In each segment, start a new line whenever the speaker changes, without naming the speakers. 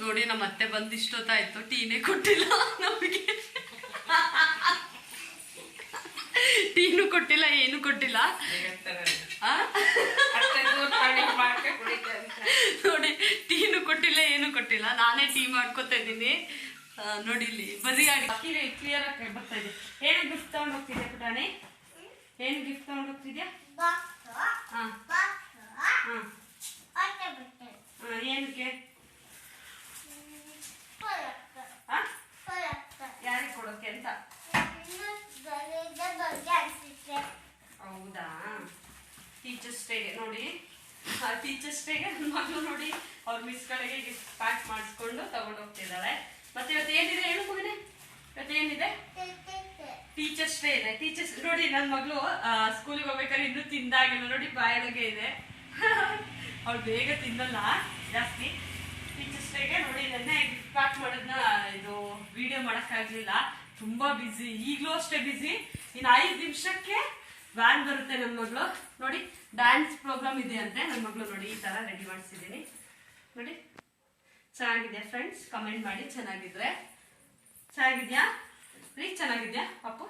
ನೋಡಿ ನಮ್ಮ ಅತ್ತೆ ಬಂದು ಇಷ್ಟೊತ್ತಾಯ್ತು ಟೀನೇ ಕೊಟ್ಟಿಲ್ಲ ನಮಗೆ. ಟೀನು ಕೊಟ್ಟಿಲ್ಲ ಏನು ಕೊಟ್ಟಿಲ್ಲ? ನೋಡಿ ಟೀನು ಕೊಟ್ಟಿಲ್ಲ ಏನು ಕೊಟ್ಟಿಲ್ಲ. ನಾನೇ ಟೀ ಮಾಡ್ಕೊತಾ ಇದ್ದೀನಿ. ನೋಡಿ ಇಲ್ಲಿ ಬರೀ ಕ್ಲಿಯರ್ ಆಗಿ ಬರ್ತಾ ಇದೆ. ಏನು ಗಿಫ್ಟ್ ತಗೊಂಡು ಹೋಗ್ತಿದ್ಯಾ ಪುಟಾಣಿ? ಏನು ಗಿಫ್ಟ್ ತಗೊಂಡು ಹೋಗ್ತಿದ್ಯಾ? ಹಾ. ಹಾ. ಏನಕ್ಕೆ ಹಾ ಯಾರಿಗೆ ಕೊಡೋಕೆ ಅಂತ ಹೌದಾ ಟೀಚರ್ಸ್ ಡೇಗೆ ನೋಡಿ. ಆ ಟೀಚರ್ಸ್ ಡೇಗೆ ನನ್ನ ಮಗಳು ನೋಡಿ, ಅವ್ರ ಮಿಸ್ಗಳಿಗೆ ಗಿಫ್ಟ್ ಪ್ಯಾಕ್ ಮಾಡಿಸ್ಕೊಂಡು ತಗೊಂಡು ಹೋಗ್ತಿದ್ದಾಳೆ. ಮತ್ತೆ ಇವತ್ತು ಏನಿದೆ ಹೇಳು ಮಗನೇ ಇವತ್ತು ಏನಿದೆ? ಟೀಚರ್ಸ್ ಡೇ ಇದೆ. ಟೀಚರ್ಸ್ ನೋಡಿ ನನ್ನ ಮಗಳು ಸ್ಕೂಲಿಗೆ ಹೋಗ್ಬೇಕಾದ್ರೆ ಇನ್ನೂ ತಿಂದಾಗಿಲ್ಲ. ನೋಡಿ ಬಾಯೊಳಗೆ ಇದೆ. ಅವ್ಳು ಬೇಗ ತಿನ್ನಲ್ಲ. ಜಾಸ್ತಿ. ಟೀಚರ್ಸ್ ಡೇಗೆ ನೋಡಿ ನೆನ್ನೆ ಗಿಫ್ಟ್ ಪ್ಯಾಕ್ ಮಾಡೋದನ್ನ ಇದು ವಿಡಿಯೋ ಮಾಡೋಕ್ಕಾಗಲಿಲ್ಲ. ತುಂಬಾ ಬ್ಯುಸಿ ಈಗಲೂ ಅಷ್ಟೇ ಬ್ಯುಸಿ ಇನ್ನು ಐದು ನಿಮಿಷಕ್ಕೆ ವ್ಯಾನ್ ಬರುತ್ತೆ ನನ್ನ ಮಗಳು. ನೋಡಿ ಡ್ಯಾನ್ಸ್ ಪ್ರೋಗ್ರಾಮ್ ಇದೆ ಅಂತೆ ನನ್ನ ಮಗಳು ನೋಡಿ ಈ ತರ ರೆಡಿ ಮಾಡಿಸಿದ್ದೀನಿ. ನೋಡಿ ಚೆನ್ನಾಗಿದೆ ಫ್ರೆಂಡ್ಸ್ ಕಮೆಂಟ್ ಮಾಡಿ ಚೆನ್ನಾಗಿದ್ರೆ. ಚೆನ್ನಾಗಿದ್ಯಾ? ರೀ ಚೆನ್ನಾಗಿದ್ಯಾ? ಪಾಪು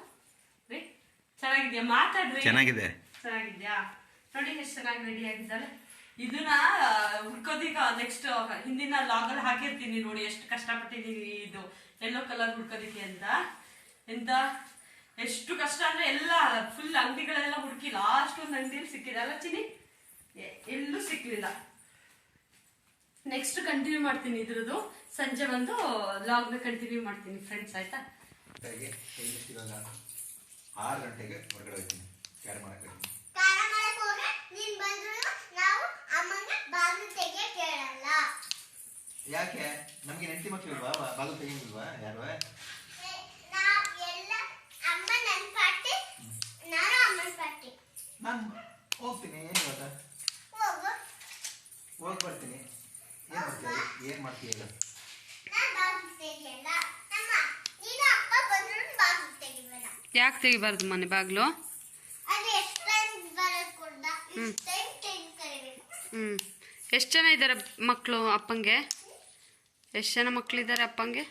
ರೀ ಚೆನ್ನಾಗಿದ್ಯಾ? ಮಾತಾಡ್ರಿ.
ಚೆನ್ನಾಗಿದೆ.
ಚೆನ್ನಾಗಿದ್ಯಾ? ನೋಡಿ ಎಷ್ಟು ಚೆನ್ನಾಗಿ ರೆಡಿ ಆಗಿದ್ದಾರೆ ಇದನ್ನ ಹುಡ್ಕೋದೀಗ ನೆಕ್ಸ್ಟ್ ಹಿಂದಿನ ಲಾಗಲ್ಲಿ ಹಾಕಿರ್ತೀನಿ ನೋಡಿ ಎಷ್ಟು ಕಷ್ಟಪಟ್ಟಿದ್ದೀನಿ ಇದು. ಎಲ್ಲೋ ಕಲರ್ ಹುಡ್ಕೋದಿಕ್ಕೆ ಅಂತ. ಎಂತ? ಎಷ್ಟು ಕಷ್ಟ ಅಂದ್ರೆ ಎಲ್ಲ ಫುಲ್ ಅಂಗಡಿಗಳೆಲ್ಲ ಹುಡುಕಿ ಲಾಸ್ಟ್ ಒಂದು ಅಂಗಡಿಯಲ್ಲಿ ಸಿಕ್ಕಿದೆ. ಅಲ್ಲ ಚಿನಿ ಎಲ್ಲೂ ಸಿಕ್ಲಿಲ್ಲ. ನೆಕ್ಸ್ಟ್ ಕಂಟಿನ್ಯೂ ಮಾಡ್ತೀನಿ ಇದ್ರದ್ದು. ಸಂಜೆ ಬಂದು ಲಾಗ್ನ ಕಂಟಿನ್ಯೂ ಮಾಡ್ತೀನಿ ಫ್ರೆಂಡ್ಸ್ ಆಯ್ತಾ?
ಆರು ಗಂಟೆಗೆ ಹೊರಗಡೆ ಹೋಗ್ತೀನಿ. ಯಾಕೆ? ನಮಗೆ ನೆಂಟಿ ಮಕ್ಕಳು ಬಾಗಿಲು ತೆಗಿಲ್ವಾ ಯಾರು? ನಾನು ಹೋಗ್ತೀನಿ ಏನು ಇವತ್ತ? ಹೋಗಿ ಬರ್ತೀನಿ ಏನು ಮಾಡ್ತೀಯ? ಏನು ಮಾಡ್ತೀಯ ಈಗ?
ಯಾಕೆ ತೆಗಿಬಾರ್ದು ಮನೆ ಬಾಗ್ಲು? ಹ್ಞೂ ಎಷ್ಟು ಜನ ಇದ್ದಾರೆ ಮಕ್ಕಳು ಅಪ್ಪಂಗೆ? ಎಷ್ಟು ಜನ ಮಕ್ಕಳಿದ್ದಾರೆ ಅಪ್ಪಂಗೆ?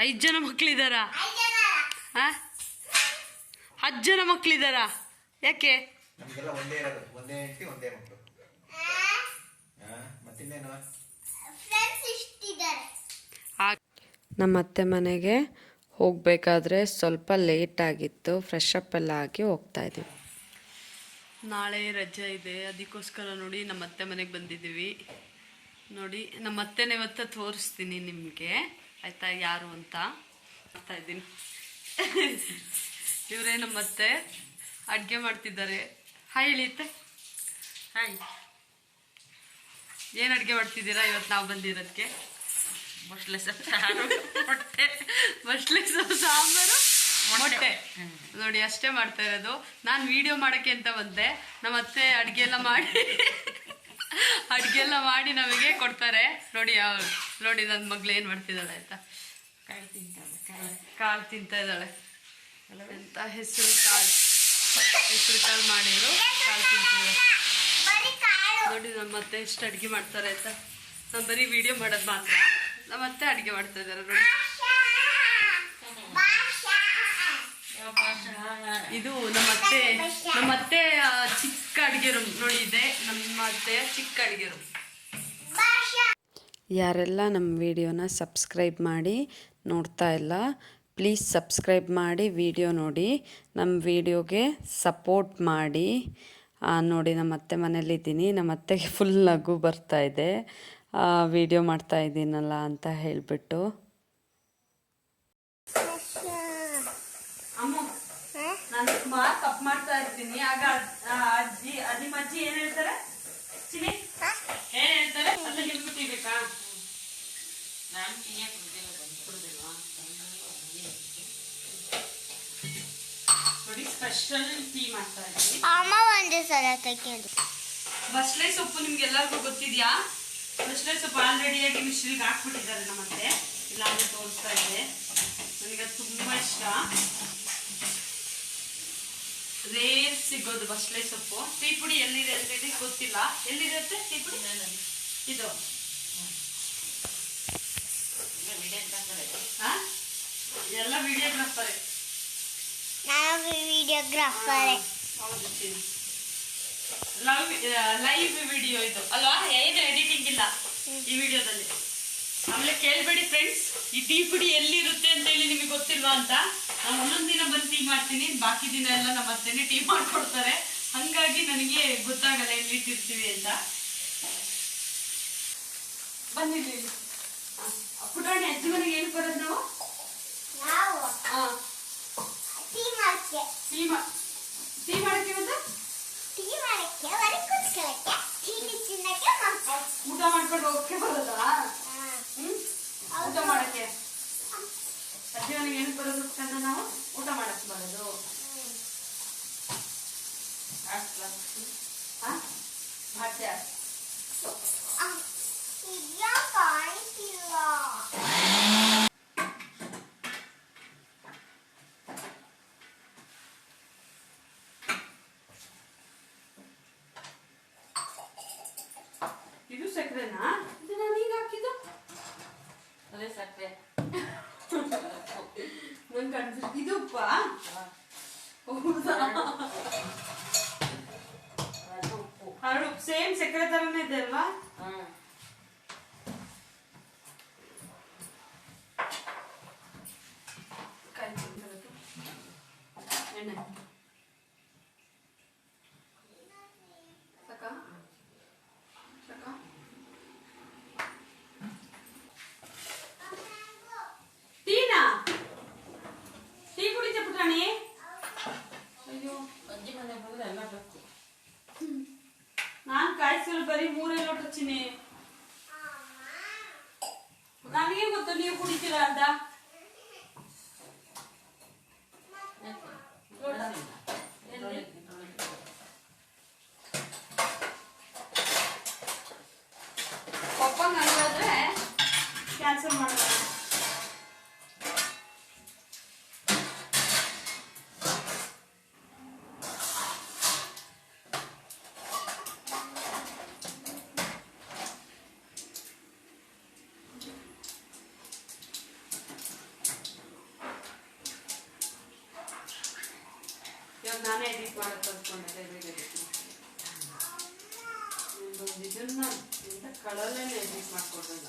ಐದು ಜನ ಮಕ್ಕಳಿದ್ದಾರಾ ಹಾಂ ಹತ್ತು ಜನ ಮಕ್ಕಳಿದ್ದಾರಾ ಯಾಕೆ?
ನಮಗೆಲ್ಲ ಒಂದೇ ಇರೋದು. ಒಂದೇ ಹೆಂಡತಿ ಒಂದೇ ಮಕ್ಕಳು. ಹಾಂ ಮತ್ತಿನ್ನೇನು?
ಫ್ರೆಂಡ್ಸ್ ಇಷ್ಟಿದ್ದಾರೆ.
ನಮ್ಮ ಅತ್ತೆ ಮನೆಗೆ ಹೋಗಬೇಕಾದ್ರೆ ಸ್ವಲ್ಪ ಲೇಟ್ ಆಗಿತ್ತು. ಫ್ರೆಶ್ ಅಪ್ ಎಲ್ಲ ಆಗಿ ಹೋಗ್ತಾ ಇದ್ದೀವಿ
ನಾಳೆ ರಜೆ ಇದೆ. ಅದಕ್ಕೋಸ್ಕರ ನೋಡಿ ನಮ್ಮ ಅತ್ತೆ ಮನೆಗೆ ಬಂದಿದ್ದೀವಿ. ನೋಡಿ ನಮ್ಮ ಅತ್ತೆನ ಇವತ್ತು ತೋರಿಸ್ತೀನಿ ನಿಮಗೆ. ಆಯಿತಾ ಯಾರು ಅಂತ? ಮಾಡ್ತಾ ಇದ್ದೀನಿ. ಇವರೇ ನಮ್ಮ ಅತ್ತೆ. ಅಡುಗೆ ಮಾಡ್ತಿದ್ದಾರೆ. ಹಾಯ್ ಇಳಿಯುತ್ತೆ ಹಾಯ್ ಏನು ಅಡುಗೆ ಮಾಡ್ತಿದ್ದೀರಾ? ಇವತ್ತು ನಾವು ಬಂದಿರೋದಕ್ಕೆ ಮೊಸಳೆ ಸಾರು. ಮೊಟ್ಟೆ. ಮೊಸಳೆ ಸಾಂಬಾರು. ಮೊಟ್ಟೆ. ನೋಡಿ ಅಷ್ಟೇ ಮಾಡ್ತಾ ಇರೋದು. ನಾನು ವಿಡಿಯೋ ಮಾಡಕ್ಕೆ ಅಂತ ಬಂದೆ. ನಮ್ಮ ಅತ್ತೆ ಅಡುಗೆ ಎಲ್ಲ ಮಾಡಿ ಅಡುಗೆ ಎಲ್ಲ ಮಾಡಿ ನಮಗೆ ಕೊಡ್ತಾರೆ. ನೋಡಿ ಯಾವ ನೋಡಿ ನನ್ನ ಮಗ್ಳು ಏನು ಮಾಡ್ತಿದ್ದಾಳೆ ಆಯ್ತಾ ಕಾಳು ತಿಂತಾಳೆ. ಕಾಳು ತಿಂತಾ ಇದ್ದಾಳೆ. ಎಂತ ಹೆಸರು ಕಾಳು ಹೆಸರು ಕಾಳು ಮಾಡಿದ್ರು ಕಾಳು
ತಿಂತೀವಿ
ನೋಡಿ ನಮ್ಮ ಅತ್ತೆ ಎಷ್ಟು ಅಡುಗೆ ಮಾಡ್ತಾರೆ ಅಂತ. ನಾನು ಬರೀ ವಿಡಿಯೋ ಮಾಡೋದು ಮಾತ್ರ. ನಮ್ಮ ಮತ್ತೆ ಅಡುಗೆ ಮಾಡ್ತಾ ಇದ್ದಾರೆ ನೋಡಿ. ಇದು ನಮ್ಮ ಅತ್ತೆ ನಮ್ಮ ಅತ್ತೆ ಚಿಕ್ಕ ಅಡುಗೆ ರೂಮ್ ನೋಡಿ ಇದೆ. ನಮ್ಮ ಅತ್ತೆಯ ಚಿಕ್ಕ ಅಡುಗೆ ರೂಮ್
ಯಾರೆಲ್ಲ ನಮ್ಮ ವಿಡಿಯೋನ ಸಬ್ಸ್ಕ್ರೈಬ್ ಮಾಡಿ ನೋಡ್ತಾ ಇಲ್ಲ ಪ್ಲೀಸ್ ಸಬ್ಸ್ಕ್ರೈಬ್ ಮಾಡಿ ವಿಡಿಯೋ ನೋಡಿ. ನಮ್ಮ ವಿಡಿಯೋಗೆ ಸಪೋರ್ಟ್ ಮಾಡಿ. ಆ, ನೋಡಿ ನಮ್ಮ ಅತ್ತೆ ಮನೇಲಿದ್ದೀನಿ ನಮ್ಮ ಅತ್ತೆಗೆ ಫುಲ್ ನಗು ಬರ್ತಾ ಇದೆ. ವಿಡಿಯೋ ಮಾಡ್ತಾ ಇದ್ದೀನಲ್ಲ ಅಂತ ಹೇಳಿಬಿಟ್ಟು.
ಅಮ್ಮ ನಾನು ಸುಮಾರು ತಪ್ಪು ಮಾಡ್ತಾ ಇರ್ತೀನಿ. ಆಗ ಅಜ್ಜಿ ಮಜ್ಜಿ ನಿಮ್ಮ ಅಜ್ಜಿ ಏನ್ ಹೇಳ್ತಾರೆ? ಚಿನಿ ಏನ್ ಹೇಳ್ತಾರೆ? ಅಲ್ಲಿ ನಿಮ್ಗೆ ಬೇಕಾ ಸ್ಪೆಷಲ್ ಟೀ ಮಾಡ್ತಾ ಇದ್ದೀನಿ
ಅಮ್ಮ ಒಂದೇ ಸಲ ತೆಗೆದು.
ಬಸ್ಲೆ ಸೊಪ್ಪು ನಿಮ್ಗೆಲ್ಲರಿಗೂ ಗೊತ್ತಿದ್ಯಾ? ಬಸಳೆ ಸೊಪ್ಪು ಆಲ್ರೆಡಿಯಾಗಿ ಮಿಶ್ರಿಗೆ ಹಾಕ್ಬಿಟ್ಟಿದ್ದಾರೆ ನಮ್ಮತ್ತೆ. ಇಲ್ಲ ಅಂದ್ರೆ ತೋರಿಸ್ತಾ ಇದೆ. ನನಗೆ ಅದು ತುಂಬಾ ಇಷ್ಟ. ರೇರ್ ಸಿಗೋದು ಬಸಳೆ ಸೊಪ್ಪು. ಟೀ ಪುಡಿ ಎಲ್ಲಿದೆ ಅಂತ ಹೇಳಿ ಗೊತ್ತಿಲ್ಲ ಎಲ್ಲಿರುತ್ತೆ ಟೀ ಪುಡಿ? ಇದು. ಎಲ್ಲ ವಿಡಿಯೋ ವಿಡಿಯೋಗ್ರಾಫರ್
ನಾನು ವಿಡಿಯೋಗ್ರಾಫರ್
ಲೈವ್ ವಿಡಿಯೋ ಇದು. ಅಲ್ವಾ? ಏನು ಎಡಿಟಿಂಗ್ ಇಲ್ಲ ಈ ವಿಡಿಯೋದಲ್ಲಿ ಆಮೇಲೆ ಕೇಳಬೇಡಿ ಫ್ರೆಂಡ್ಸ್ ಈ ಟೀ ಪುಡಿ ಎಲ್ಲಿರುತ್ತೆ ಅಂತ ಹೇಳಿ ನಿಮಗೆ ಗೊತ್ತಿಲ್ವಾ ಅಂತ? ನಾನು ಒಂದೊಂದು ದಿನ ಬಂದು ಟೀ ಮಾಡ್ತೀನಿ. ಬಾಕಿ ದಿನ ಎಲ್ಲ ನಮ್ಮ ಅತ್ತೆನೇ ಟೀ ಮಾಡ್ಕೊಡ್ತಾರೆ. ಹಂಗಾಗಿ ನನಗೆ ಗೊತ್ತಾಗಲ್ಲ ಎಲ್ಲಿ ಇಟ್ಟಿರ್ತೀವಿ ಅಂತ. ಬಂದಿದ್ದೀವಿ ಪುಟಾಣಿ ಅಜ್ಜಿ ಮನೆಗೆ ಏನು ಬರೋದು ನಾವು ಹಾಂ
ಟೀ
ಟೀ ಮಾಡಕ್ಕೆ ಮತ್ತೆ
ಟೀ ಮಾಡಕ್ಕೆ ಹೊರಗೆ ಕೂತ್ಕೊಳ್ಳಕ್ಕೆ. ತಿಂಡಿ ತಿನ್ನಕ್ಕೆ ಮಕ್ಕಳು
ಊಟ ಮಾಡ್ಕೊಂಡು ಹೋಗಕ್ಕೆ ಬರೋದಾ ಊಟ ಮಾಡಕ್ಕೆ. ಅಜ್ಜಿ ನನಗೆ ಏನು ಬರೋದು ಕಂದ ನಾವು ಊಟ ಮಾಡಕ್ಕೆ ಬರೋದು ಅಷ್ಟಲ ಹಾ ಮತ್ತೆ
ಈಗ ಕಾಣ್ತಿಲ್ಲ
ಇದು ಸಕ್ಕರೆನಾ ಇದು ನಾನು ಈಗ ಹಾಕಿದ್ದು
ಅದೇ ಸಕ್ಕರೆ
ನಂಗೆ ಅನ್ಸ ಇದು ಉಪ್ಪ ಹೌದಾ
ಅದು ಉಪ್ಪು
ಹರಡು ಸೇಮ್ ಸಕ್ಕರೆ ತರನೇ ಇದೆ ಅಲ್ವಾ
ಹ್ಮ್
ಕಾಯಿ ತುರಿದು. ಎಣ್ಣೆ ಸಾಕಾ? ಸಾಕಾ? ಟೀನಾ ಟೀ ಕುಡಿತೆ ಪುಟಾಣಿ ಅಯ್ಯೋ
ಅಜ್ಜಿ ಮನೆ ಬಂದ್ರೆ ಎಲ್ಲ ಬೇಕು
ಕಾಯಿಸಲು ಬರೀ ಮೂರೇ ಲೋಟ ಚಿನಿ ನನಗೆ ಗೊತ್ತು ನೀವು ಕುಡಿತೀರಾ ಅಂತ ಲೋಟ ಎಲ್ಲಿ? ಪಪ್ಪಂಗೆ ಹಂಗಾದ್ರೆ ಕ್ಯಾನ್ಸಲ್ ಮಾಡ್ತಾರೆ ಎಡಿಟ್ ಮಾಡೋದು ಕಲ್ತ್ಕೊಂಡೆ ಒಂದು ಇದನ್ನ ಇಂಥ ಕಳಲ್ಲೇ ಎಡಿಟ್ ಮಾಡ್ಕೊಡ್ರಲ್ಲ